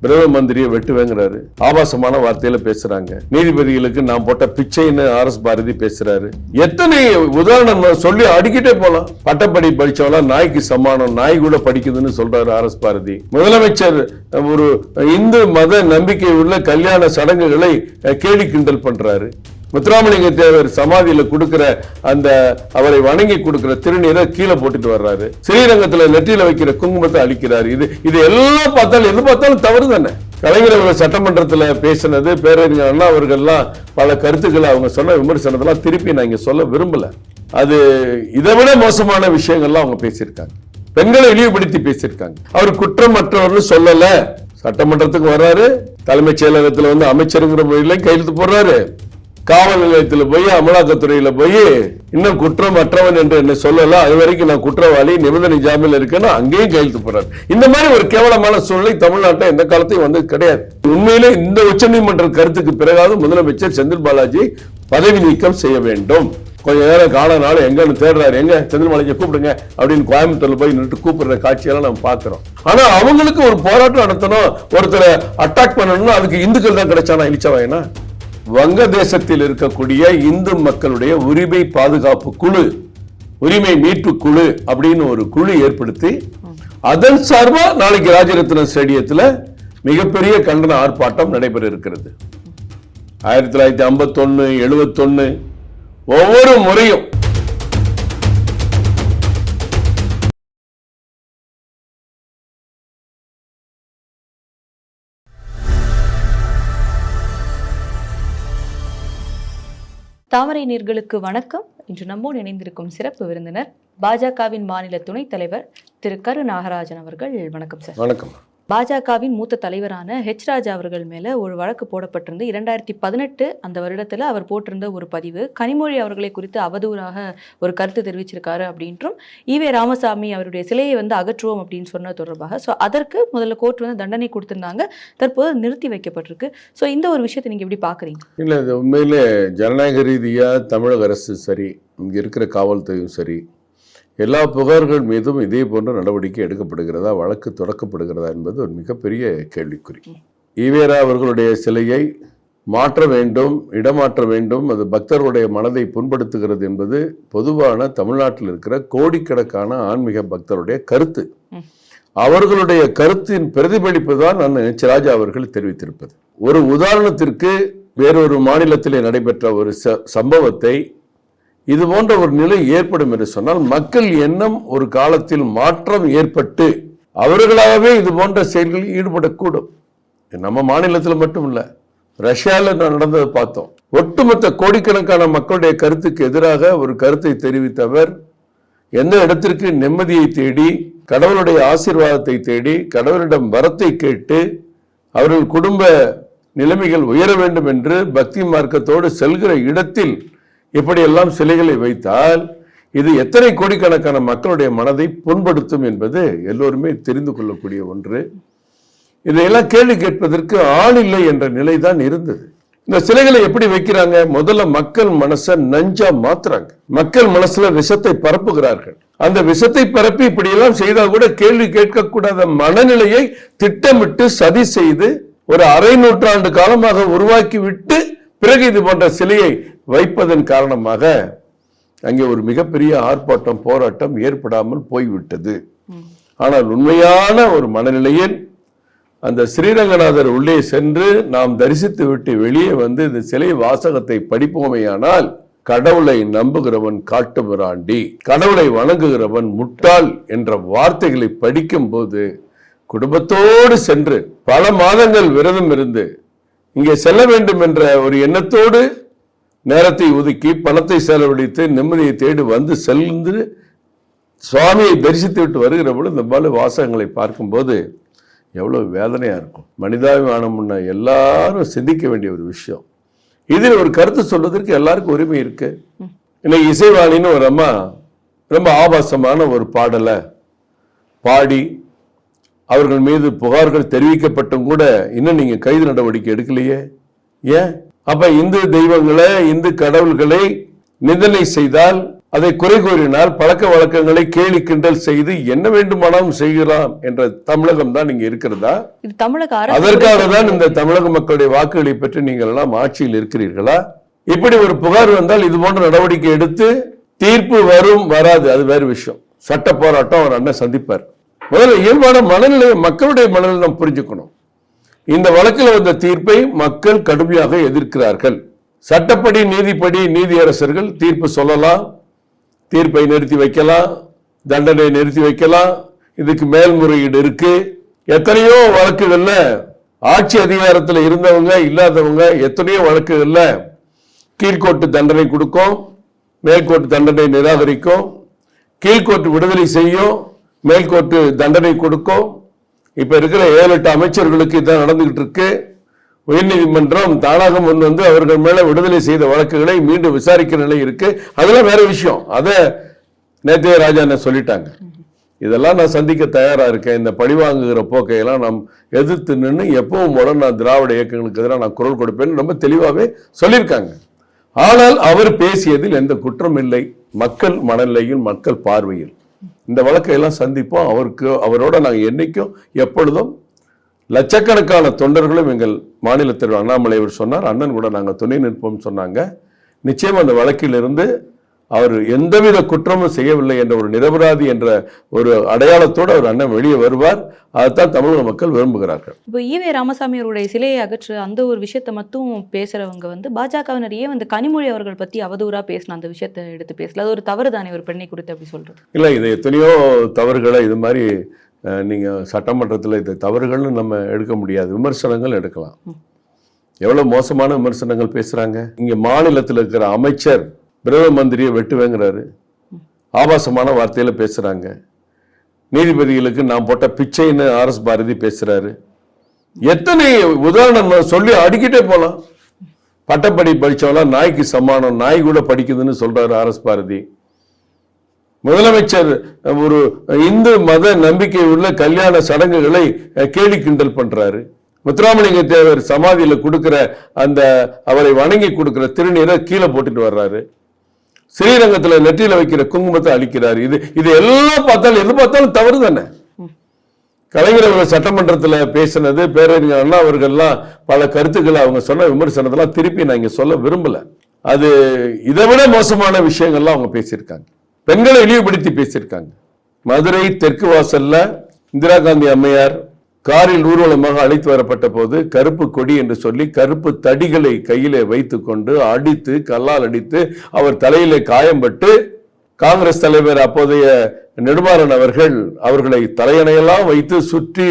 பிரதம மந்திரியை வெட்டுவேங்கிறாரு. ஆபாசமான வார்த்தையில பேசுறாங்க. நீதிபதிகளுக்கு நான் போட்ட பிச்சைன்னு ஆர் எஸ் பாரதி பேசுறாரு. எத்தனை உதாரணம் சொல்லி அடிக்கிட்டே போலாம். பட்டப்படி படிச்சவங்களா நாய்க்கு சமானம் நாய் கூட படிக்குதுன்னு சொல்றாரு ஆர் எஸ் பாரதி. முதலமைச்சர் ஒரு இந்து மத நம்பிக்கை உள்ள கல்யாண சடங்குகளை கேலி கிண்டல் பண்றாரு. முத்துராமலிங்க தேவர் சமாதியில கொடுக்கிற அந்த அவரை வணங்கி கொடுக்கிற திருநீரை கீழே போட்டுட்டு வர்றாரு. ஸ்ரீரங்கத்துல நெற்றியில வைக்கிற குங்குமத்தை அழிக்கிறாரு. இது இது எல்லாம் பார்த்தாலும் எது பார்த்தாலும் தவறு தானே? கலைஞர்கள் சட்டமன்றத்தில் பேசினது பேரறிஞர் அண்ணா அவர்கள்லாம் பல கருத்துக்களை அவங்க சொன்ன விமர்சனத்தெல்லாம் திருப்பி நான் இங்கே சொல்ல விரும்பல. அது இதை விட மோசமான விஷயங்கள்லாம் அவங்க பேசியிருக்காங்க. பெண்களை இழிவுபடுத்தி பேசியிருக்காங்க. அவர் குற்றமற்றவர்னு சொல்லல. சட்டமன்றத்துக்கு வர்றாரு. தலைமைச் செயலகத்தில் வந்து அமைச்சருங்கிற முறையில் கையெழுத்து போடுறாரு. காவல் நிலையத்தில் போய் அமலாக்கத்துறையில போய் இன்னும் குற்றம் அற்றவன் என்று என்ன சொல்லல? அது வரைக்கும் நான் குற்றவாளி நிபந்தனை ஜாமீன் இருக்கேன்னு அங்கேயும் கையெழுத்து போறாரு. இந்த மாதிரி ஒரு கேவலமான சூழ்நிலை தமிழ்நாட்டில் எந்த காலத்தையும் வந்து கிடையாது. உண்மையிலே இந்த உச்சநீதிமன்ற கருத்துக்கு பிறகாவது முதலமைச்சர் செந்தில் பாலாஜி பதவி நீக்கம் செய்ய வேண்டும். கொஞ்ச நேரம் காலனால எங்கன்னு தேடுறாரு எங்க? செந்தில் பாலாஜி கூப்பிடுங்க அப்படின்னு கோயம்புத்தூர்ல போய் நின்று கூப்பிடுற காட்சியெல்லாம் நம்ம பாக்குறோம் ஆனா அவங்களுக்கு ஒரு போராட்டம் நடத்தணும். ஒருத்தரை அட்டாக் பண்ணணும்னா அதுக்கு இந்துக்கள் தான் கிடைச்சானா இழிச்சவாயனா வங்கதேசத்தில் இருக்கக்கூடிய இந்து மக்களுடைய உரிமை பாதுகாப்பு குழு உரிமை மீட்பு குழு அப்படின்னு ஒரு குழு ஏற்படுத்தி அதன் சார்பா நாளைக்கு ராஜரத்ன ஸ்டேடியத்தில் மிகப்பெரிய கண்டன ஆர்ப்பாட்டம் நடைபெற இருக்கிறது ஆயிரத்தி தொள்ளாயிரத்தி ஐம்பத்தொன்னு எழுபத்தொன்னு ஒவ்வொரு முறையும் தாமரை நீர்களுக்கு வணக்கம். இன்று நம்மோடு இணைந்திருக்கும் சிறப்பு விருந்தினர் பாஜகவின் மாநில துணைத் தலைவர் திரு கரு நாகராஜன் அவர்கள். வணக்கம் சார். வணக்கம். பாஜகவின் மூத்த தலைவரான ஹெச் ராஜா அவர்கள் மேல ஒரு வழக்கு போடப்பட்டிருந்து இரண்டாயிரத்தி பதினெட்டு அந்த வருடத்துல அவர் போட்டிருந்த ஒரு பதிவு. கனிமொழி அவர்களை குறித்து அவதூறாக ஒரு கருத்து தெரிவிச்சிருக்காரு அப்படின்றும் ஈவே ராமசாமி அவருடைய சிலையை வந்து அகற்றுவோம் அப்படின்னு சொன்னது தொடர்பாக. ஸோ அதற்கு முதல்ல கோர்ட் வந்து தண்டனை கொடுத்திருந்தாங்க. தற்போது நிறுத்தி வைக்கப்பட்டிருக்கு. ஸோ இந்த ஒரு விஷயத்தை நீங்க எப்படி பாக்குறீங்க? இல்லை உண்மையிலே ஜனநாயக ரீதியாக தமிழக அரசு சரி இங்கே இருக்கிற காவல்துறையும் சரி எல்லா புகார்கள் மீதும் இதே போன்ற நடவடிக்கை எடுக்கப்படுகிறதா வழக்கு தொடக்கப்படுகிறதா என்பது ஒரு மிகப்பெரிய கேள்விக்குறி. ஈவேரா அவர்களுடைய சிலையை மாற்ற வேண்டும் இடமாற்ற வேண்டும் அது பக்தர்களுடைய மனதை புண்படுத்துகிறது என்பது பொதுவான தமிழ்நாட்டில் இருக்கிற கோடிக்கணக்கான ஆன்மீக பக்தருடைய கருத்து. அவர்களுடைய கருத்தின் பிரதிபலிப்பு தான் நான் ராஜா அவர்கள் தெரிவித்திருப்பது. ஒரு உதாரணத்திற்கு வேறொரு மாநிலத்திலே நடைபெற்ற ஒரு சம்பவத்தை இது போன்ற ஒரு நிலை ஏற்படும் என்று சொன்னால் மக்கள் எண்ணம் ஒரு காலத்தில் மாற்றம் ஏற்பட்டு அவர்களாகவே இது போன்ற செயல்களில் ஈடுபடக்கூடும். நம்ம மாநிலத்தில் மட்டும் ரஷ்யாவில் ரஷ்யால நடந்ததை பார்த்தோம். ஒட்டுமொத்த கோடிக்கணக்கான மக்களுடைய கருத்துக்கு எதிராக ஒரு கருத்தை தெரிவித்தவர் எந்த இடத்திற்கு நிம்மதியை தேடி கடவுளுடைய ஆசீர்வாதத்தை தேடி கடவுளிடம் வரத்தை கேட்டு அவர்கள் குடும்ப நிலைமைகள் உயர வேண்டும் என்று பக்தி மார்க்கத்தோடு செல்கிற இடத்தில் இப்படியெல்லாம் சிலைகளை வைத்தால் இது எத்தனை கோடிக்கணக்கான மக்களுடைய மனதை புண்படுத்தும் என்பது எல்லோருமே தெரிந்து கொள்ளக்கூடிய ஒன்று. இதையெல்லாம் கேள்வி கேட்பதற்கு ஆள் இல்லை என்ற நிலைதான் இருந்தது. இந்த சிலைகளை எப்படி வைக்கிறாங்க? முதல்ல மக்கள் மனசை நஞ்சா மாத்துறாங்க. மக்கள் மனசுல விஷத்தை பரப்புகிறார்கள். அந்த விஷத்தை பரப்பி இப்படியெல்லாம் செய்தால் கூட கேள்வி கேட்கக்கூடாத மனநிலையை திட்டமிட்டு சதி செய்து ஒரு அரை நூற்றாண்டு காலமாக உருவாக்கி விட்டு பிறகு இது போன்ற சிலையை வைப்பதன் காரணமாக அங்கே ஒரு மிகப்பெரிய ஆர்ப்பாட்டம் போராட்டம் ஏற்படாமல் போய்விட்டது. ஆனால் உண்மையான ஒரு மனநிலையில் அந்த ஸ்ரீரங்கநாதர் உள்ளே சென்று நாம் தரிசித்து விட்டு வெளியே வந்து இந்த சிலை வாசகத்தை படிப்போமேயானால் கடவுளை நம்புகிறவன் காட்டுமிராண்டி கடவுளை வணங்குகிறவன் முட்டாள் என்ற வார்த்தைகளை படிக்கும் போது குடும்பத்தோடு சென்று பல மாதங்கள் விரதம் இருந்து இங்கே செல்ல வேண்டும் என்ற ஒரு எண்ணத்தோடு நேரத்தை ஒதுக்கி பணத்தை செலவழித்து நிம்மதியை தேடி வந்து சென்று சுவாமியை தரிசித்து விட்டு வருகிற பொழுது இந்த மாதிரி வாசகங்களை பார்க்கும்போது எவ்வளோ வேதனையாக இருக்கும். மனிதாபிமானம்னா எல்லாரும் சிந்திக்க வேண்டிய ஒரு விஷயம். இதில் ஒரு கருத்து சொல்வதற்கு எல்லாருக்கும் உரிமை இருக்கு. இன்னைக்கு இசைவாணின்னு ஒரு அம்மா ரொம்ப ஆபாசமான ஒரு பாடலை பாடி அவர்கள் மீது புகார்கள் தெரிவிக்கப்பட்டும் கூட இன்னும் நீங்கள் கைது நடவடிக்கை எடுக்கலையே? ஏன்? அப்ப இந்து தெய்வங்களை இந்து கடவுள்களை நிந்தனை செய்தால் அதை குறை கூறினால் பழக்க வழக்கங்களை கேலி கிண்டல் செய்து என்ன வேண்டுமானாலும் செய்யலாம் என்ற தமிழகம் தான் இங்க இருக்கிறதா? தமிழக அதற்காக தான் இந்த தமிழக மக்களுடைய வாக்குகளை பெற்று நீங்கள் எல்லாம் ஆட்சியில் இருக்கிறீர்களா? இப்படி ஒரு புகார் வந்தால் இது போன்ற நடவடிக்கை எடுத்து தீர்ப்பு வரும் வராது. அது வேறு விஷயம். சட்ட போராட்டம் அவர் அண்ணன் சந்திப்பார். முதல்ல இயல்பான மனநிலை மக்களுடைய மனநிலை நாம் புரிஞ்சுக்கணும். இந்த வழக்கில் வந்த தீர்ப்பை மக்கள் கடுமையாக எதிர்க்கிறார்கள். சட்டப்படி நீதிப்படி நீதியரசர்கள் தீர்ப்பு சொல்லலாம் தீர்ப்பை நிறுத்தி வைக்கலாம் தண்டனை நிறுத்தி வைக்கலாம் இதுக்கு மேல்முறையீடு இருக்கு. எத்தனையோ வழக்குகள்ல ஆட்சி அதிகாரத்தில் இருந்தவங்க இல்லாதவங்க எத்தனையோ வழக்குகள்ல கீழ்கோட்டு தண்டனை கொடுக்கும் மேல்கோட்டு தண்டனை நிராகரிக்கும் கீழ்கோர்ட்டு விடுதலை செய்யும் மேல்கோட்டு தண்டனை கொடுக்கும். இப்ப இருக்கிற ஏழு எட்டு அமைச்சர்களுக்கு இதான் நடந்துகிட்டு இருக்கு. உயர்நீதிமன்றம் தானாக முன் வந்து அவர்கள் மேல விடுதலை செய்த வழக்குகளை மீண்டும் விசாரிக்கிற நிலை இருக்கு. அதெல்லாம் வேற விஷயம். அதை நேத்தைய ராஜா என்ன சொல்லிட்டாங்க. இதெல்லாம் நான் சந்திக்க தயாரா இருக்கேன். இந்த பழிவாங்குகிற போக்கையெல்லாம் நாம் எதிர்த்து நின்று எப்பவும் போல நான் திராவிட இயக்கங்களுக்கு எதிராக நான் குரல் கொடுப்பேன்னு ரொம்ப தெளிவாகவே சொல்லியிருக்காங்க. ஆனால் அவர் பேசியதில் எந்த குற்றம் இல்லை மக்கள் மனநிலையில் மக்கள் பார்வையில். இந்த வழக்கையெல்லாம் சந்திப்போம். அவருக்கு அவரோட நாங்கள் என்னைக்கும் எப்பொழுதும் லட்சக்கணக்கான தொண்டர்களும் எங்கள் மாநிலத்தில் அண்ணாமலை அவர் சொன்னார். அண்ணன் கூட நாங்கள் துணை நிற்போம் சொன்னாங்க. நிச்சயம் அந்த வழக்கிலிருந்து அவர் எந்தவித குற்றமும் செய்யவில்லை என்ற ஒரு நிரபராதி என்ற ஒரு அடையாளத்தோடு அவர் அண்ணன் வெளியே வருவார். அதைத்தான் தமிழக மக்கள் விரும்புகிறார்கள். இப்போ ஈவே ராமசாமி அவருடைய சிலையை அகற்ற அந்த ஒரு விஷயத்தை மட்டும் பேசுறவங்க வந்து பாஜகவினர் ஏன் வந்து கனிமொழி அவர்கள் பத்தி அவதூறா பேசின அந்த விஷயத்தை எடுத்து பேசல. அது ஒரு தவறு தானே ஒரு பெண்ணை குறித்து அப்படி சொல்றது. இல்லை இது எத்தனையோ தவறுகளை இது மாதிரி அஹ், நீங்க சட்டமன்றத்தில் இந்த தவறுகள்னு நம்ம எடுக்க முடியாது. விமர்சனங்கள் எடுக்கலாம். எவ்வளவு மோசமான விமர்சனங்கள் பேசுறாங்க? இங்க மாநிலத்தில் இருக்கிற அமைச்சர் பிரதம மந்திரியை வெட்டுவேங்கிறாரு. ஆபாசமான வார்த்தையில பேசுறாங்க. நீதிபதிகளுக்கு நான் போட்ட பிச்சைன்னு ஆர் எஸ் பாரதி பேசுறாரு. எத்தனை உதாரணம் சொல்லி அடிக்கிட்டே போகலாம் பட்டப்படி படித்தவெல்லாம் நாய்க்கு சமானம் நாய் கூட படிக்குதுன்னு சொல்றாரு ஆர் எஸ் பாரதி. முதலமைச்சர் ஒரு இந்து மத நம்பிக்கை உள்ள கல்யாண சடங்குகளை கேலி கிண்டல் பண்றாரு. முத்துராமலிங்க தேவர் சமாதியில கொடுக்கிற அந்த அவரை வணங்கி கொடுக்குற திருநீரை கீழே போட்டுட்டு வர்றாரு. ஸ்ரீரங்கத்துல நெற்றியில் வைக்கிற குங்குமத்தை அழிக்கிறார். இது இது எல்லாம் பார்த்தாலும் எது பார்த்தாலும் தவறு தானே? கலைஞர் சட்டமன்றத்தில் பேசினது பேரறிஞர் அண்ணா அவர்கள்லாம் பல கருத்துக்களை அவங்க சொன்ன விமர்சனத்தெல்லாம் திருப்பி நான் இங்கே சொல்ல விரும்பல. அது இதை விட மோசமான விஷயங்கள்லாம் அவங்க பேசியிருக்காங்க. பெண்களை இழிவுபடுத்தி பேசியிருக்காங்க. மதுரை தெற்கு வாசல்ல இந்திரா காந்தி அம்மையார் காரில் ஊர்வலமாக அழைத்து வரப்பட்ட போது கருப்பு கொடி என்று சொல்லி கருப்பு தடிகளை கையிலே வைத்துக்கொண்டு அடித்து கல்லால் அடித்து அவர் தலையிலே காயம்பட்டு காங்கிரஸ் தலைவர் அப்போதைய நெடுமாறன் அவர்கள் அவர்களை தலையணையெல்லாம் வைத்து சுற்றி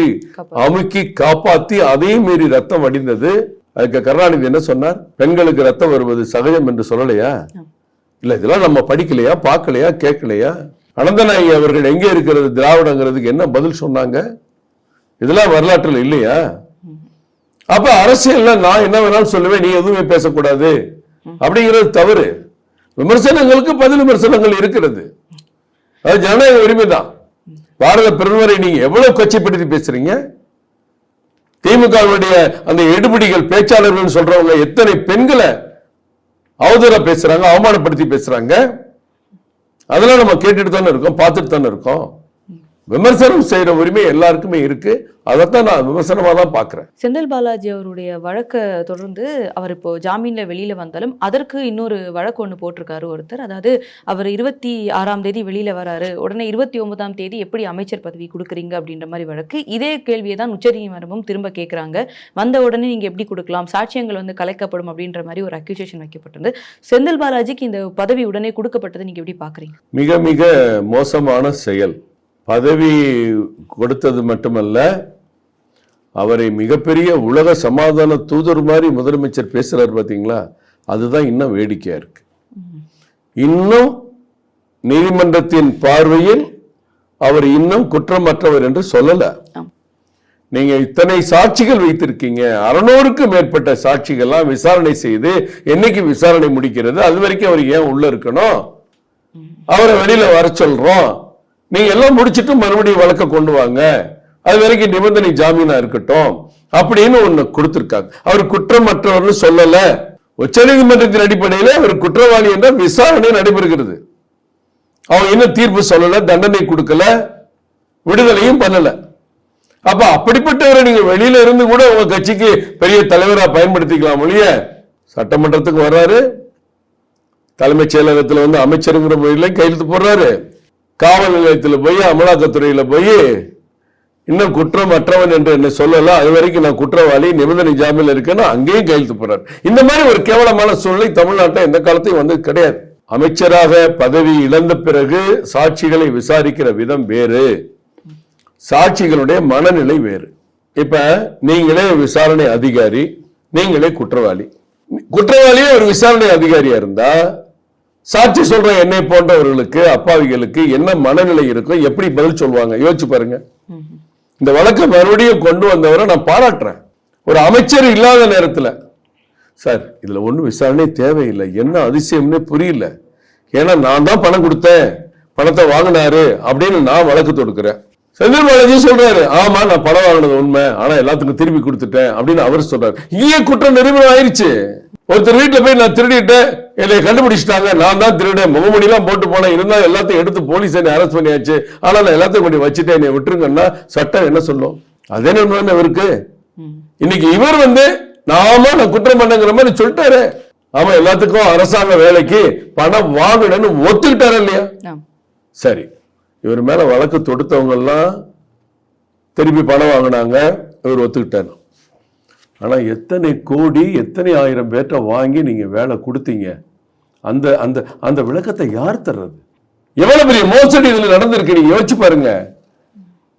அமுக்கி காப்பாத்தி அதையும் மீறி ரத்தம் வடிந்தது அதுக்கு கருணாநிதி என்ன சொன்னார்? பெண்களுக்கு ரத்தம் வருவது சகஜம் என்று சொல்லலையா? இல்ல இதெல்லாம் நம்ம படிக்கலையா பார்க்கலையா கேட்கலையா? அனந்தநாயகி அவர்கள் எங்கே இருக்கிறது திராவிடங்கிறதுக்கு என்ன பதில் சொன்னாங்க? இதெல்லாம் வரலாற்றில் இல்லையா? அப்ப அரசியல்ல நான் என்ன வேணாலும் சொல்லுவேன் நீ எதுவுமே பேசக்கூடாது. அப்படிங்கிறது தவறு. விமர்சனங்களுக்கு பதில் விமர்சனங்கள் இருக்கிறது. அது ஜனநாயக உரிமை தான் பாரத பிரதமரை நீங்க எவ்வளவு கொச்சைப்படுத்தி பேசுறீங்க? திமுகவுடைய அந்த எடுபடிகள் பேச்சாளர்கள் சொல்றவங்க எத்தனை பெண்களை அவதூறா பேசுறாங்க அவமானப்படுத்தி பேசுறாங்க? அதெல்லாம் நம்ம கேட்டுட்டு தானே இருக்கோம் பார்த்துட்டு தானே இருக்கோம். விமர்சனம் செய்யற உரிமை எல்லாருக்குமே இருக்கு. அதைத்தான் நான் விமர்சனமா தான் பாக்குறேன். செந்தில் பாலாஜி அவருடைய வழக்கை தொடர்ந்து அவர் இப்போ ஜாமீன்ல வெளியில வந்தாலும் அதற்கு இன்னொரு வழக்கு ஒன்று போட்டிருக்காரு ஒருத்தர். அதாவது அவர் இருபத்தி ஆறாம் தேதி வெளியில வராரு. உடனே இருபத்தி ஒன்பதாம் தேதி எப்படி அமைச்சர் பதவி கொடுக்குறீங்க அப்படின்ற மாதிரி வழக்கு. இதே கேள்வியை தான் உச்சநீதிமன்றமும் திரும்ப கேட்குறாங்க வந்த உடனே நீங்க எப்படி கொடுக்கலாம்? சாட்சியங்கள் வந்து கலைக்கப்படும் அப்படின்ற மாதிரி ஒரு அக்யூசேஷன் வைக்கப்பட்டது செந்தில் பாலாஜிக்கு இந்த பதவி உடனே கொடுக்கப்பட்டது நீங்க எப்படி பாக்குறீங்க? மிக மிக மோசமான செயல். பதவி கொடுத்தது மட்டுமல்ல அவரை மிகப்பெரிய உலக சமாதான தூதர் மாதிரி முதலமைச்சர் பேசுறாரு பாத்தீங்களா? அதுதான் இன்னும் வேடிக்கையா இருக்கு. இன்னும் நீதிமன்றத்தின் பார்வையில் அவர் இன்னும் குற்றமற்றவர் என்று சொல்லல. நீங்க இத்தனை சாட்சிகள் வைத்திருக்கீங்க. அறுநூறுக்கும் மேற்பட்ட சாட்சிகள்லாம் விசாரணை செய்து என்னைக்கு விசாரணை முடிக்கிறது? அது வரைக்கும் அவர் ஏன் உள்ள இருக்கணும்? அவரை வெளியில வர சொல்றோம். நீங்க எல்லாம் முடிச்சிட்டு மறுபடியும் வழக்க கொண்டு வாங்க. அது வரைக்கும் நிபந்தனை ஜாமீனா இருக்கட்டும். அப்படின்னு ஒண்ணு கொடுத்திருக்காங்க. அவர் குற்றமற்றவர்னு சொல்லல. உச்சநீதிமன்றத்தின் அடிப்படையில் அவர் குற்றவாளி என்ற விசாரணை நடைபெறுகிறது. அவங்க இன்னும் தீர்ப்பு சொல்லல தண்டனை கொடுக்கல விடுதலையும் பண்ணல. அப்ப அப்படிப்பட்டவரை நீங்க வெளியில இருந்து கூட உங்க கட்சிக்கு பெரிய தலைவரா பயன்படுத்திக்கலாம் ஒழிய சட்டமன்றத்துக்கு வர்றாரு. தலைமைச் செயலகத்தில் வந்து அமைச்சருங்கிற முறையில் கையெழுத்து போடுறாரு. காவல் நிலையத்தில் போய் அமலாக்கத்துறையில் போய் இன்னும் குற்றம் அற்றவன் என்று என்ன சொல்லல. அது வரைக்கும் நான் குற்றவாளி நிபந்தனை ஜாமீன் இருக்கேன்னு அங்கேயும் கையெழுத்து போறாரு இந்த மாதிரி ஒரு கேவலமான சூழ்நிலை தமிழ்நாட்டில் எந்த காலத்தையும் வந்து கிடையாது. அமைச்சராக பதவி இழந்த பிறகு சாட்சிகளை விசாரிக்கிற விதம் வேறு. சாட்சிகளுடைய மனநிலை வேறு. இப்ப நீங்களே விசாரணை அதிகாரி நீங்களே குற்றவாளி. குற்றவாளியே ஒரு விசாரணை அதிகாரியா இருந்தா சாட்சி சொல்ற என்னை போன்றவர்களுக்கு அப்பாவிகளுக்கு என்ன மனநிலை இருக்கும் எப்படி பதில் சொல்லுவாங்க? யோசிச்சு பாருங்க. இந்த வழக்கை மறுபடியும் கொண்டு வந்தவரை நான் பாராட்டுறேன். ஒரு அமைச்சர் இல்லாத நேரத்துல. சார் இதுல ஒன்றும் விசாரணை தேவையில்லை. என்ன அதிசயம்னே புரியல. ஏன்னா நான் தான் பணம் கொடுத்தேன். பணத்தை வாங்கினாரு அப்படின்னு நான் வழக்கு தொடுக்கிறேன். செந்தில் பாலாஜி சொல்றாரு ஆமா நான் பணம் வாங்கினது உண்மை. ஆனா எல்லாத்துக்கும் திரும்பி கொடுத்துட்டேன். அப்படின்னு அவர் சொல்றாரு. இங்கே குற்றம் நிரூபணம் ஆயிருச்சு ஒருத்தர் வீட்டுல போய் நான் திருடிட்டேன். என்னை கண்டுபிடிச்சிட்டாங்க. நான் தான் திருடேன். முகமூடி எல்லாம் போட்டு போனேன். இருந்தா எல்லாத்தையும் எடுத்து போலீஸ் என்னை அரெஸ்ட் பண்ணியாச்சு. ஆனா நான் எல்லாத்தையும் கொண்டு வச்சுட்டேன். என்னை விட்டுருங்கன்னா சட்டம் என்ன சொல்லும்? அதே நம்ம இவருக்கு? இன்னைக்கு இவர் வந்து நாம நான் குற்றம் பண்ணங்கிற மாதிரி சொல்லிட்டாரு. ஆமா எல்லாத்துக்கும் அரசாங்க வேலைக்கு பணம் வாங்கணும்னு ஒத்துக்கிட்டாரு இல்லையா. சரி. இவர் மேல வழக்கு தொடுத்தவங்க எல்லாம் திருப்பி பணம் வாங்கினாங்க. இவர் ஒத்துக்கிட்டாரு. ஆனா எத்தனை கோடி எத்தனை ஆயிரம் பேர்ட்ட வாங்கி நீங்க வேலை கொடுத்தீங்க? அந்த அந்த அந்த விளக்கத்தை யார் தர்றது? எவ்வளவு பெரிய மோசடி இதுல நடந்திருக்கு நீங்க யோசிச்சு பாருங்க.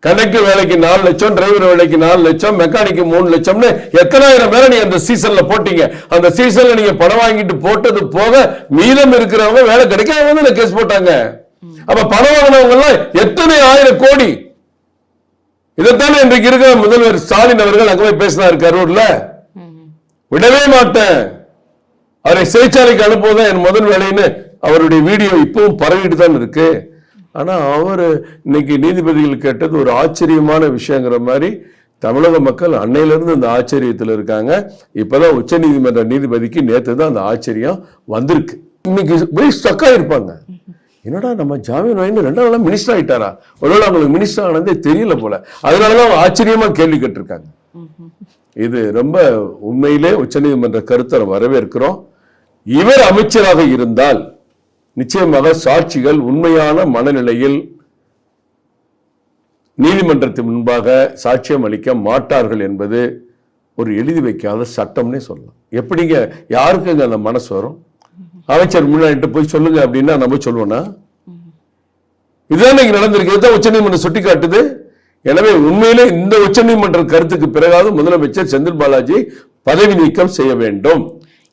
கணக்கு வேலைக்கு நாலு லட்சம் டிரைவர் வேலைக்கு நாலு லட்சம் மெக்கானிக்கு மூணு லட்சம்னு எத்தனாயிரம் பேரை நீங்க அந்த சீசன்ல போட்டீங்க. அந்த சீசன்ல நீங்க பணம் வாங்கிட்டு போட்டது போக மீதம் இருக்கிறவங்க வேலை கிடைக்காம வந்து கேஸ் போட்டாங்க. அப்ப பணம் வாங்கினவங்க எல்லாம் எத்தனை ஆயிரம் கோடி? இதைத்தானே இன்றைக்கு இருக்கிற முதல்வர் ஸ்டாலின் அவர்கள் அங்க போய் பேசினார் கரூர்ல. விடவே மாட்டேன். அவரை சிறைச்சாலைக்கு அனுப்புவதுதான் என் முதல் வேலைன்னு அவருடைய வீடியோ இப்பவும் பரவிட்டு தான் இருக்கு. ஆனா அவர் இன்னைக்கு நீதிபதிகள் கேட்டது ஒரு ஆச்சரியமான விஷயங்கிற மாதிரி தமிழக மக்கள் அன்னையிலிருந்து இந்த ஆச்சரியத்தில் இருக்காங்க. இப்பதான் உச்ச நீதிமன்ற நீதிபதிக்கு நேற்று தான் அந்த ஆச்சரியம் வந்திருக்கு. இன்னைக்கு போய் ஸ்டக்காக இருப்பாங்க என்னடா நம்ம ஜாமீன் வாங்கி ரெண்டாவது மினிஸ்டர் ஆகிட்டாரா ஒருவேளை அவங்களுக்கு மினிஸ்டர் ஆனதே தெரியல போல. அதனாலதான் அவங்க ஆச்சரியமா கேள்வி கேட்டிருக்காங்க. இது ரொம்ப உண்மையிலே உச்சநீதிமன்ற கருத்தை வரவேற்கிறோம். இவர் அமைச்சராக இருந்தால் நிச்சயமாக சாட்சிகள் உண்மையான மனநிலையில் நீதிமன்றத்தின் முன்பாக சாட்சியம் அளிக்க மாட்டார்கள் என்பது ஒரு எழுதி வைக்காத சட்டம்னே சொல்லலாம். எப்படிங்க யாருக்குங்க அந்த மனசு வரும்? அமைச்சர் முன்னாடி போய் சொல்லுங்க அப்படின்னா நம்ம சொல்லுவோம்னா? இதுதான் நடந்திருக்கு. இதுதான் உச்சநீதிமன்றம் சுட்டி காட்டுது எனவே உண்மையிலே இந்த உச்சநீதிமன்ற கருத்துக்கு பிறகாவது முதலமைச்சர் செந்தில் பாலாஜி பதவி நீக்கம் செய்ய வேண்டும்.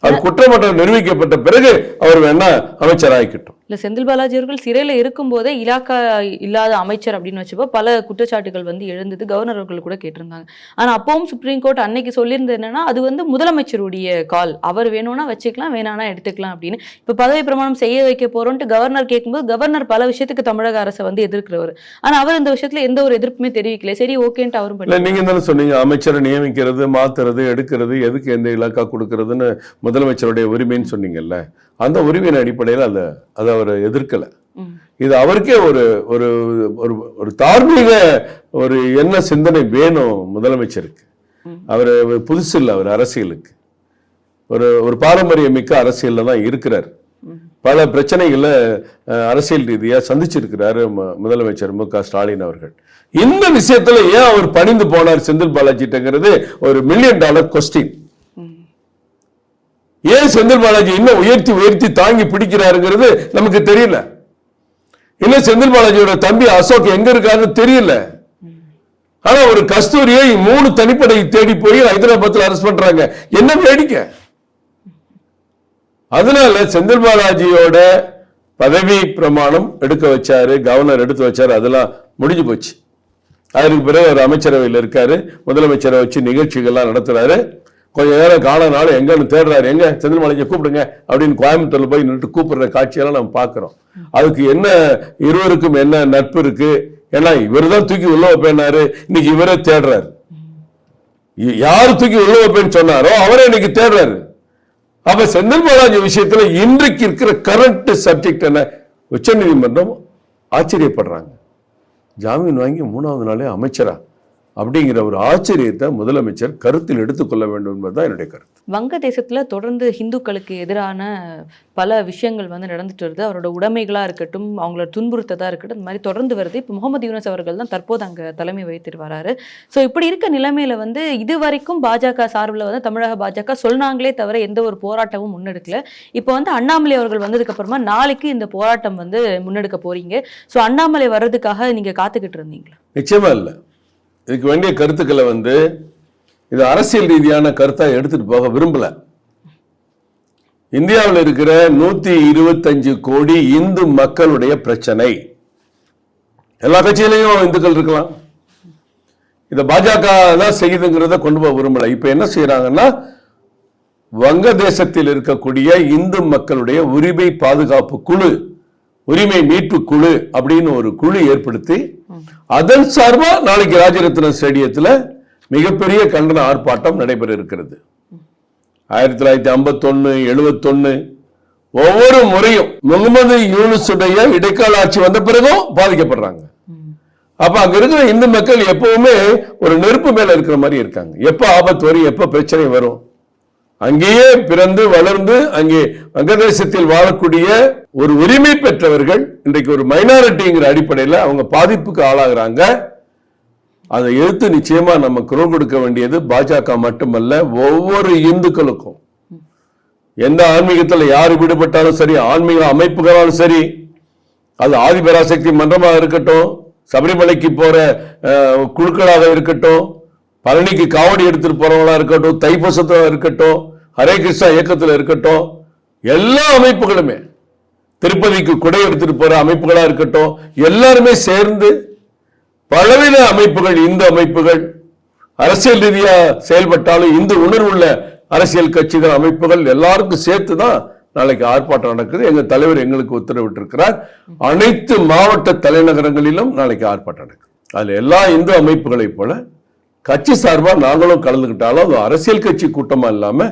அது குற்றமற்றம் நிரூபிக்கப்பட்ட பிறகு அவர் வேணா அமைச்சராகிக்கட்டும். இல்ல செந்தில் பாலாஜி அவர்கள் சிறையில இருக்கும்போதே இலாக்கா இல்லாத அமைச்சர் அப்படின்னு வச்சப்போ பல குற்றச்சாட்டுகள் வந்து எழுந்தது. கவர்னர் அவர்கள் கூட கேட்டிருந்தாங்க. ஆனா அப்பவும் சுப்ரீம் கோர்ட் அன்னைக்கு சொல்லியிருந்தது என்னன்னா அது வந்து முதலமைச்சருடைய கால். அவர் வேணும்னா வச்சுக்கலாம் வேணானா எடுத்துக்கலாம் அப்படின்னு. இப்ப பதவி பிரமாணம் செய்ய வைக்க போறோம்ட்டு கவர்னர் கேட்கும்போது கவர்னர் பல விஷயத்துக்கு தமிழக அரசை வந்து எதிர்க்கிறவர். ஆனா அவர் இந்த விஷயத்துல எந்த ஒரு எதிர்ப்புமே தெரிவிக்கல. சரி ஓகேன்ட்டு அவரும் இல்ல பண்ணி நீங்க தானே சொன்னீங்க? அமைச்சரை நியமிக்கிறது மாத்துறது எடுக்கிறது எதுக்கு எந்த இலாக்கா கொடுக்கறதுன்னு முதலமைச்சருடைய உரிமைன்னு சொன்னீங்கல்ல? அந்த உரிமையின் அடிப்படையில் அதை அதை அவர் எதிர்க்கல. இது அவருக்கே ஒரு ஒரு ஒரு தார்மீக ஒரு என்ன சிந்தனை வேணும் முதலமைச்சருக்கு. அவர் புதுசு இல்லை அவர் அரசியலுக்கு. ஒரு ஒரு பாரம்பரியம் மிக்க அரசியல்ல தான் இருக்கிறார். பல பிரச்சனைகளை அரசியல் ரீதியா சந்திச்சிருக்கிறாரு முதலமைச்சர் மு க ஸ்டாலின் அவர்கள். இந்த விஷயத்துல ஏன் அவர் பணிந்து போனார் செந்தில் பாலாஜிட்டங்கிறது ஒரு மில்லியன் டாலர் கொஸ்டின் ஏன் செந்தில் பாலாஜி இன்னும் உயர்த்தி உயர்த்தி தாங்கி பிடிக்கிறாருங்கிறது நமக்கு தெரியல. இன்னும் செந்தில் பாலாஜியோட தம்பி அசோக் எங்க இருக்காருன்னு தெரியல. ஆனா ஒரு கஸ்தூரியை மூணு தனிப்படை தேடி போய் ஹைதராபாத்தில் அரெஸ்ட் பண்றாங்க. என்ன வேடிக்கை? அதனால செந்தில் பாலாஜியோட பதவி பிரமாணம் எடுக்க வச்சாரு கவர்னர் எடுத்து வச்சாரு அதெல்லாம் முடிஞ்சு போச்சு. அதற்கு பிறகு அவர் அமைச்சரவையில் இருக்காரு முதலமைச்சரை வச்சு நிகழ்ச்சிகள்லாம் நடத்துறாரு. கொஞ்சம் நேரம் காலனால எங்கன்னு தேடுறாரு. எங்க? செந்தில்மலைக்கு கூப்பிடுங்க. அப்படின்னு கோயம்புத்தூர்ல போய் நின்று கூப்பிடுற காட்சியெல்லாம் நம்ம பார்க்குறோம். அதுக்கு என்ன இருவருக்கும் என்ன நட்பு இருக்கு? ஏன்னா இவர் தான் தூக்கி உள்ள வைப்பேனாரு இன்னைக்கு இவரே தேடுறாரு. யார் தூக்கி உள்ள வைப்பேன்னு சொன்னாரோ அவரே இன்னைக்கு தேடுறாரு. அப்ப செந்தில் பாலாஜி விஷயத்துல இன்றைக்கு இருக்கிற கரண்ட் சப்ஜெக்ட் என்ன? உச்சநீதிமன்றம் ஆச்சரியப்படுறாங்க. ஜாமீன் வாங்கி மூணாவது நாளே அமைச்சரா? அப்படிங்கிற ஒரு ஆச்சரியத்தை முதலமைச்சர் கருத்தில் எடுத்துக்கொள்ள வேண்டும் என்பதுதான் என்னுடைய கருத்து. வங்கதேசத்துல தொடர்ந்து ஹிந்துக்களுக்கு எதிரான பல விஷயங்கள் வந்து நடந்துட்டு வருது. அவரோட உடைமைகளா இருக்கட்டும் அவங்கள துன்புறுத்ததா இருக்கட்டும் இந்த மாதிரி தொடர்ந்து வருது. இப்போ முகமது யூனஸ் அவர்கள் தான் தற்போது அங்க தலைமை வகித்துட்டு வராரு. ஸோ இப்படி இருக்க நிலைமையில வந்து இது வரைக்கும் பாஜக சார்பில் வந்து தமிழக பாஜக சொன்னாங்களே தவிர எந்த ஒரு போராட்டமும் முன்னெடுக்கல. இப்போ வந்து அண்ணாமலை அவர்கள் வந்ததுக்கு அப்புறமா நாளைக்கு இந்த போராட்டம் வந்து முன்னெடுக்க போறீங்க. ஸோ அண்ணாமலை வர்றதுக்காக நீங்க காத்துக்கிட்டு இருந்தீங்களா? நிச்சயமா இல்லை. இதுக்கு வேண்டிய கருத்துக்களை வந்து இது அரசியல் ரீதியான கருத்தாக எடுத்துட்டு போக விரும்பல. இந்தியாவில் இருக்கிற நூத்தி இருபத்தஞ்சு கோடி இந்து மக்களுடைய பிரச்சனை. எல்லா கட்சியிலையும் இந்துக்கள் இருக்கலாம். இதை பாஜக தான் செய்யுதுங்கிறத கொண்டு போக விரும்பல. இப்ப என்ன செய்யறாங்கன்னா வங்கதேசத்தில் இருக்கக்கூடிய இந்து மக்களுடைய உரிமை பாதுகாப்பு குழு உரிமை மீட்பு குழு அப்படின்னு ஒரு குழு ஏற்படுத்தி அதன் சார்பா நாளைக்கு ராஜரத்ன ஸ்டேடியத்துல மிகப்பெரிய கண்டன ஆர்ப்பாட்டம் நடைபெற இருக்கிறது ஆயிரத்தி தொள்ளாயிரத்தி ஐம்பத்தொன்னு எழுபத்தொன்னு ஒவ்வொரு முறையும் முகமது யூனுசுடைய இடைக்கால ஆட்சி வந்த பிறகும் பாதிக்கப்படுறாங்க. அப்ப அங்க இருக்கிற இந்து மக்கள் எப்பவுமே ஒரு நெருப்பு மேல இருக்கிற மாதிரி இருக்காங்க. எப்ப ஆபத்து வரும் எப்ப பிரச்சனை வரும்? அங்கேயே பிறந்து வளர்ந்து அங்கே வங்கதேசத்தில் வாழக்கூடிய ஒரு உரிமை பெற்றவர்கள் இன்றைக்கு ஒரு மைனாரிட்டிங்கிற அடிப்படையில் அவங்க பாதிப்புக்கு ஆளாகிறாங்க. அதை எடுத்து நிச்சயமா நம்ம குரல் கொடுக்க வேண்டியது பாஜக மட்டுமல்ல ஒவ்வொரு இந்துக்களுக்கும். எந்த ஆன்மீகத்தில் யார் விடுபட்டாலும் சரி ஆன்மீக அமைப்புகளாலும் சரி அது ஆதிபராசக்தி மன்றமாக இருக்கட்டும் சபரிமலைக்கு போற குழுக்களாக இருக்கட்டும் பழனிக்கு காவடி எடுத்துட்டு போறவங்களா இருக்கட்டும் தைப்பசத்தில் இருக்கட்டும் ஹரே கிருஷ்ணா இயக்கத்தில் இருக்கட்டும் எல்லா அமைப்புகளுமே. திருப்பதிக்கு குடை எடுத்துட்டு போற அமைப்புகளா இருக்கட்டும் எல்லாருமே சேர்ந்து பலவித அமைப்புகள் இந்து அமைப்புகள் அரசியல் ரீதியா செயல்பட்டாலும் இந்து உணர்வுள்ள அரசியல் கட்சிகள் அமைப்புகள் எல்லாருக்கும் சேர்த்து தான் நாளைக்கு ஆர்ப்பாட்டம் நடக்குது. எங்க தலைவர் எங்களுக்கு உத்தரவிட்டிருக்கிறார். அனைத்து மாவட்ட தலைநகரங்களிலும் நாளைக்கு ஆர்ப்பாட்டம் நடக்குது. அதுல எல்லா இந்து அமைப்புகளைப் போல கட்சி சார்பா நாங்களும் கலந்துக்கிட்டாலும் அது அரசியல் கட்சி கூட்டமா இல்லாம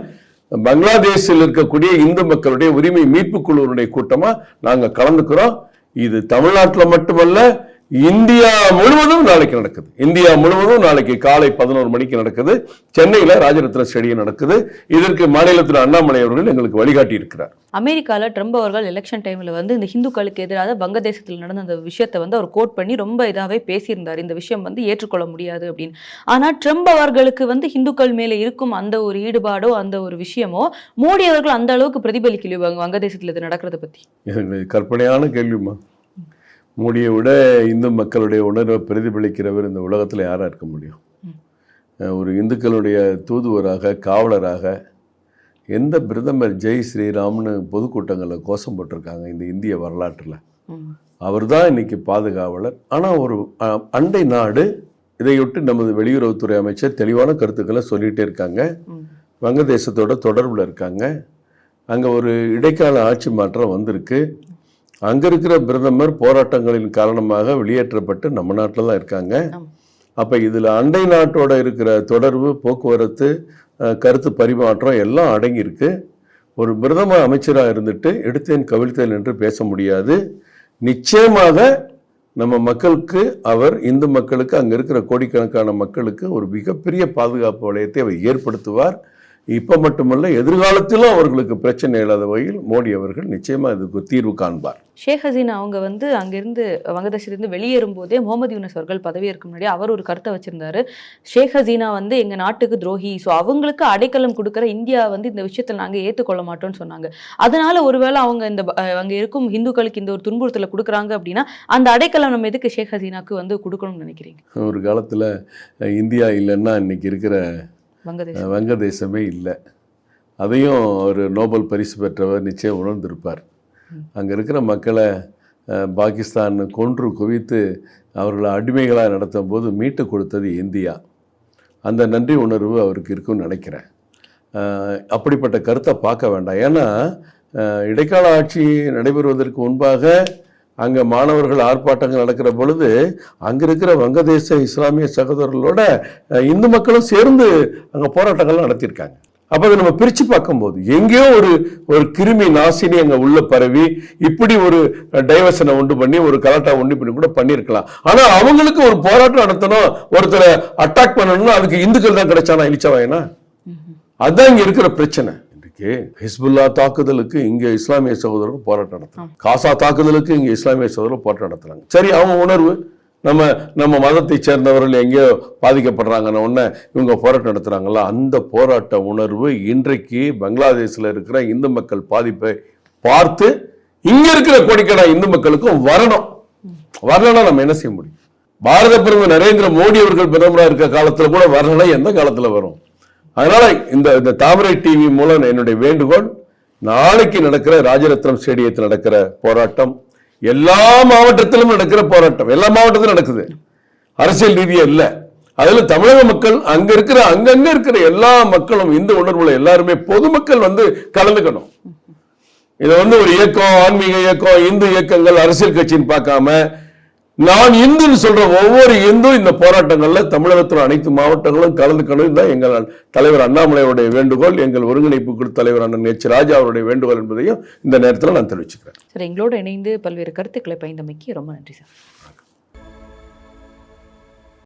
பங்களாதேஷில் இருக்கக்கூடிய இந்து மக்களுடைய உரிமை மீட்பு குழுவினுடைய கூட்டமா நாங்க கலந்துக்கிறோம். இது தமிழ்நாட்டில் மட்டுமல்ல இந்தியா முழுவதும் நாளைக்கு நடக்குது. இந்தியா முழுவதும் நாளைக்கு காலை பதினோரு மணிக்கு நடக்குது. சென்னையில ராஜரத்ன ஸ்டேடியம் நடக்குது. இதற்கு மாநிலத்தில் அண்ணாமலை அவர்கள் எங்களுக்கு வழிகாட்டி இருக்கிறார். அமெரிக்கால ட்ரம்ப் அவர்கள் எலெக்ஷன் டைம்ல வந்து இந்த ஹிந்துக்களுக்கு எதிராக வங்கதேசத்தில் நடந்த அந்த விஷயத்தை வந்து அவர் கோட் பண்ணி ரொம்ப இதாவே பேசியிருந்தார். இந்த விஷயம் வந்து ஏற்றுக்கொள்ள முடியாது அப்படின்னு. ஆனா ட்ரம்ப் அவர்களுக்கு வந்து ஹிந்துக்கள் மேல இருக்கும் அந்த ஒரு ஈடுபாடோ அந்த ஒரு விஷயமோ மோடி அவர்கள் அந்த அளவுக்கு பிரதிபலிக்கலையோ வங்க- வங்கதேசத்துல இது நடக்கிறத பத்தி? இது கற்பனையான கேள்விமா மோடியை விட இந்து மக்களுடைய உணர்வை பிரதிபலிக்கிறவர் இந்த உலகத்தில் யாராக இருக்க முடியும்? ஒரு இந்துக்களுடைய தூதுவராக காவலராக எந்த பிரதமர் ஜெய் ஸ்ரீராம்னு பொதுக்கூட்டங்களில் கோஷம் போட்டிருக்காங்க இந்த இந்திய வரலாற்றில். அவர் தான் இன்றைக்கி பாதுகாவலர். ஆனால் ஒரு அண்டை நாடு இதையொட்டு நமது வெளியுறவுத்துறை அமைச்சர் தெளிவான கருத்துக்களை சொல்லிகிட்டே இருக்காங்க. வங்கதேசத்தோட தொடர்பில் இருக்காங்க. அங்கே ஒரு இடைக்கால ஆட்சி மாற்றம் வந்திருக்கு. அங்கே இருக்கிற பிரதமர் போராட்டங்களின் காரணமாக வெளியேற்றப்பட்டு நம்ம நாட்டில் தான் இருக்காங்க. அப்போ இதில் அண்டை நாட்டோட இருக்கிற தொடர்பு போக்குவரத்து கருத்து பரிமாற்றம் எல்லாம் அடங்கியிருக்கு. ஒரு பிரதமர் அமைச்சராக இருந்துட்டு எடுத்தேன் கவிழ்த்தேன் என்று பேச முடியாது. நிச்சயமாக நம்ம மக்களுக்கு அவர் இந்து மக்களுக்கு அங்கே இருக்கிற கோடிக்கணக்கான மக்களுக்கு ஒரு மிகப்பெரிய பாதுகாப்பு வளையத்தை அவர் ஏற்படுத்துவார். இப்போ மட்டுமல்ல எதிர்காலத்திலும் அவர்களுக்கு பிரச்சனை இல்லாத வகையில் மோடி அவர்கள் நிச்சயமா இதுக்கு தீர்வு காண்பார். ஷேக் ஹசீனா அவங்க வந்து அங்கிருந்து வங்கதேசத்திலிருந்து வெளியேறும் போதே முகமது யூனஸ் அவர்கள் பதவியேற்கும் முன்னாடி அவர் ஒரு கருத்தை வச்சிருந்தாரு. ஷேக் ஹசீனா வந்து எங்க நாட்டுக்கு துரோகி. ஸோ அவங்களுக்கு அடைக்கலம் கொடுக்குற இந்தியா வந்து இந்த விஷயத்தை நாங்க ஏற்றுக்கொள்ள மாட்டோம்னு சொன்னாங்க. அதனால ஒருவேளை அவங்க இந்த அங்க இருக்கும் இந்துக்களுக்கு இந்த ஒரு துன்புறுத்தலை கொடுக்குறாங்க அப்படின்னா அந்த அடைக்கலம் நம்ம எதுக்கு ஷேக் ஹசீனாக்கு வந்து கொடுக்கணும்னு நினைக்கிறீங்க? ஒரு காலத்தில் இந்தியா இல்லைன்னா இன்னைக்கு இருக்கிற வங்கதேசம். இல்லை. அதையும் ஒரு நோபல் பரிசு பெற்றவர் நிச்சயம் உணர்ந்திருப்பார். அங்கே இருக்கிற மக்களை பாகிஸ்தான் கொன்று குவித்து அவர்களை அடிமைகளாக நடத்தும் போது மீட்டு கொடுத்தது இந்தியா. அந்த நன்றி உணர்வு அவருக்கு இருக்குன்னு நினைக்கிறேன். அப்படிப்பட்ட கருத்தை பார்க்க வேண்டாம். ஏன்னா இடைக்கால ஆட்சி நடைபெறுவதற்கு முன்பாக அங்க மாணவர்கள் ஆர்ப்பாட்டங்கள் நடக்கிற பொழுது அங்க இருக்கிற வங்கதேச இஸ்லாமிய சகோதரர்களோட இந்து மக்களும் சேர்ந்து அங்க போராட்டங்கள் நடத்தியிருக்காங்க. அப்ப அதை நம்ம பிரிச்சு பார்க்கும்போது எங்கேயோ ஒரு ஒரு கிருமி நாசினி அங்க உள்ள பரவி இப்படி ஒரு டைவர்ஷனை உண்டு பண்ணி ஒரு கலாட்டா உண்டு பண்ணி கூட பண்ணியிருக்கலாம். ஆனா அவங்களுக்கு ஒரு போராட்டம் நடத்தணும் ஒருத்தரை அட்டாக் பண்ணணும்னா அதுக்கு இந்துக்கள் தான் கிடைச்சானா இழிச்சவாயனா? அதான் இங்க இருக்கிற பிரச்சனை. இன்றைக்கு ஹிஸ்புல்லா தாக்குதலுக்கு இங்க இஸ்லாமிய சகோதரர்கள் போராட்டம் நடத்துறாங்க. காசா தாக்குதலுக்கு இங்க இஸ்லாமிய சகோதரர்கள் போராட்டம் நடத்துறாங்க. சரி அவங்க உணர்வு நம்ம நம்ம மதத்தை சேர்ந்தவர்கள் எங்கேயோ பாதிக்கப்படுறாங்கன்னு உடனே இவங்க போராட்டம் நடத்துறாங்கல்ல அந்த போராட்ட உணர்வு இன்றைக்கு பங்களாதேஷ்ல இருக்கிற இந்து மக்கள் பாதிப்பை பார்த்து இங்க இருக்கிற கோடிக்கடா இந்து மக்களுக்கும் வரணும். வரலன்னா நம்ம என்ன செய்ய முடியும்? பாரத பிரதமர் நரேந்திர மோடி அவர்கள் பிரதமரா இருக்க காலத்துல கூட வரல. எந்த காலத்துல வரும்? அதனால இந்த இந்த தாமரை டிவி மூலம் என்னுடைய வேண்டுகோள் நாளைக்கு நடக்கிற ராஜரத்னம் ஸ்டேடியத்தில் நடக்கிற போராட்டம் எல்லா மாவட்டத்திலும் நடக்கிற போராட்டம் எல்லா மாவட்டத்திலும் நடக்குது. அரசியல் ரீதியாக இல்ல. அதில் தமிழக மக்கள் அங்க இருக்கிற அங்கங்க இருக்கிற எல்லா மக்களும் இந்த உணர்வுல எல்லாருமே பொதுமக்கள் வந்து கலந்துக்கணும். இதை வந்து ஒரு இயக்கம் ஆன்மீக இயக்கம் இந்து இயக்கங்கள் அரசியல் கட்சின்னு பார்க்காம நான் இந்துன்னு சொல்ற ஒவ்வொரு இந்து இந்த போராட்டங்கள்ல தமிழகத்தில் அனைத்து மாவட்டங்களும் கலந்துக்கணும் தான் எங்கள் தலைவர் அண்ணாமலையோடைய வேண்டுகோள் எங்கள் ஒருங்கிணைப்பு குழு தலைவர் அண்ணன் எச் ராஜா அவருடைய வேண்டுகோள் என்பதையும் இந்த நேரத்தில் நான் தெரிவிச்சுக்கிறேன். சார் எங்களோட இணைந்து பல்வேறு கருத்துக்களை பயந்தமைக்கு ரொம்ப நன்றி சார்.